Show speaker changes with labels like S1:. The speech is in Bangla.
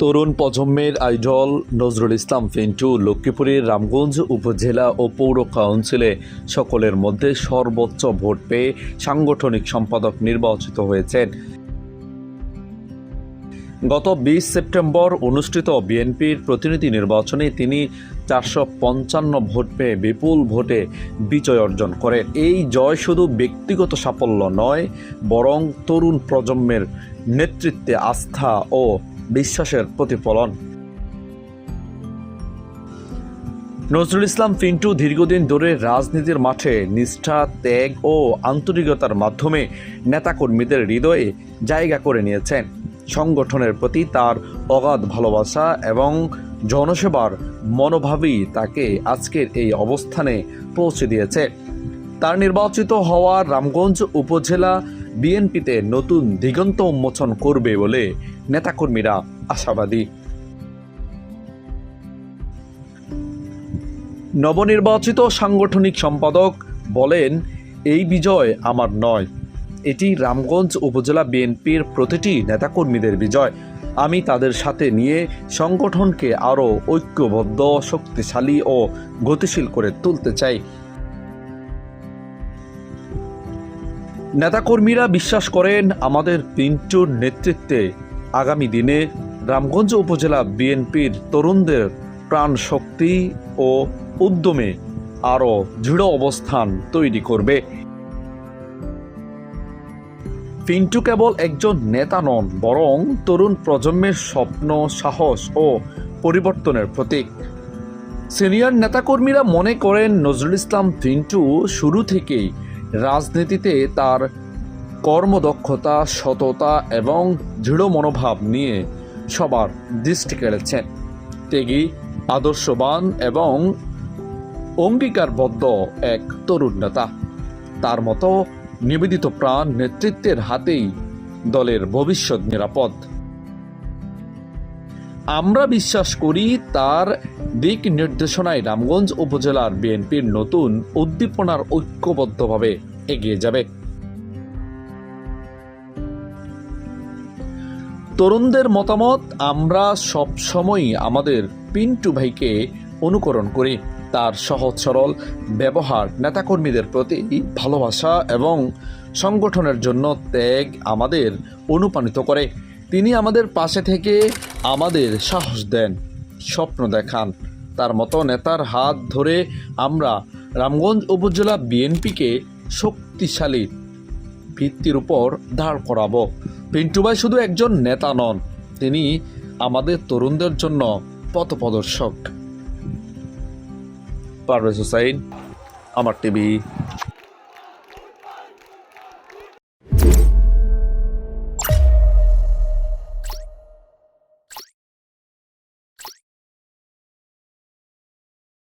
S1: তরুণ প্রজন্মের আইডল নজরুল ইসলাম পিন্টু লক্ষ্মীপুরের রামগঞ্জ উপজেলা ও পৌর কাউন্সিলে সকলের মধ্যে সর্বোচ্চ ভোট পেয়ে সাংগঠনিক সম্পাদক নির্বাচিত হয়েছেন। গত বিশ সেপ্টেম্বর অনুষ্ঠিত বিএনপির প্রতিনিধি নির্বাচনে তিনি চারশো পঞ্চান্ন ভোট পেয়ে বিপুল ভোটে বিজয় অর্জন করেন। এই জয় শুধু ব্যক্তিগত সাফল্য নয়, বরং তরুণ প্রজন্মের নেতৃত্বে আস্থা ও বিশ্বাসের প্রতিফলন। নজরুল ইসলাম পিন্টু দীর্ঘদিন ধরে রাজনীতির মাঠে নিষ্ঠা, ত্যাগ ও আন্তরিকতার মাধ্যমে নেতাকর্মীদের হৃদয়ে জায়গা করে নিয়েছেন। সংগঠনের প্রতি তার অগাধ ভালোবাসা এবং জনসেবার মনোভাবই তাকে আজকের এই অবস্থানে পৌঁছে দিয়েছে। তার নির্বাচিত হওয়া রামগঞ্জ উপজেলা বিএনপিতে নতুন দিগন্ত উন্মোচন করবে বলে নেতাকর্মীরা আশাবাদী। নবনির্বাচিত সাংগঠনিক সম্পাদক বলেন, এই বিজয় আমার নয়। এটি রামগঞ্জ উপজেলা বিএনপির প্রতিটি নেতাকর্মীদের বিজয়। আমি তাদের সাথে নিয়ে সংগঠনকে আরও ঐক্যবদ্ধ, শক্তিশালী ও গতিশীল করে তুলতে চাই। নেতাকর্মীরা বিশ্বাস করেন, আমাদের পিন্টুর নেতৃত্বে আগামী দিনে রামগঞ্জ উপজেলা বিএনপির তরুণদের প্রাণ শক্তি ও উদ্যমে আরও দৃঢ় অবস্থান তৈরি করবে। পিন্টু কেবল একজন নেতা নন, বরং তরুণ প্রজন্মের স্বপ্ন, সাহস ও পরিবর্তনের প্রতীক। সিনিয়র নেতাকর্মীরা মনে করেন, নজরুল ইসলাম পিন্টু শুরু থেকেই রাজনীতিতে তার কর্মদক্ষতা, সততা এবং দৃঢ় মনোভাব নিয়ে সবার দৃষ্টি কেড়েছেন। ত্যাগী, আদর্শবান এবং অঙ্গীকারবদ্ধ এক তরুণ নেতা। তার মতো নিবেদিত প্রাণ নেতৃত্বের হাতেই দলের ভবিষ্যৎ নিরাপদ। আমরা বিশ্বাস করি তার দিক নির্দেশনায় রামগঞ্জ উপজেলার বিএনপির নতুন উদ্দীপনার ঐক্যবদ্ধভাবে এগিয়ে যাবে। তরুণদের মতামত আমরা সব সময়ই আমাদের পিন্টু ভাইকে অনুকরণ করি। তার সহজ সরল ব্যবহার নেতাকর্মীদের প্রতি ভালোবাসা এবং সংগঠনের জন্য ত্যাগ আমাদের অনুপ্রাণিত করে। তিনি আমাদের পাশে থেকে আমাদের সাহস দেন, স্বপ্ন দেখান। তার মতো নেতার হাত ধরে আমরা রামগঞ্জ উপজেলা বিএনপিকে শক্তিশালী ভিত্তির উপর দাঁড় করাবো। পিন্টু ভাই শুধু একজন নেতা নন, তিনি আমাদের তরুণদের জন্য পথপ্রদর্শক। পারভেজ হুসাইন আমার টিভি।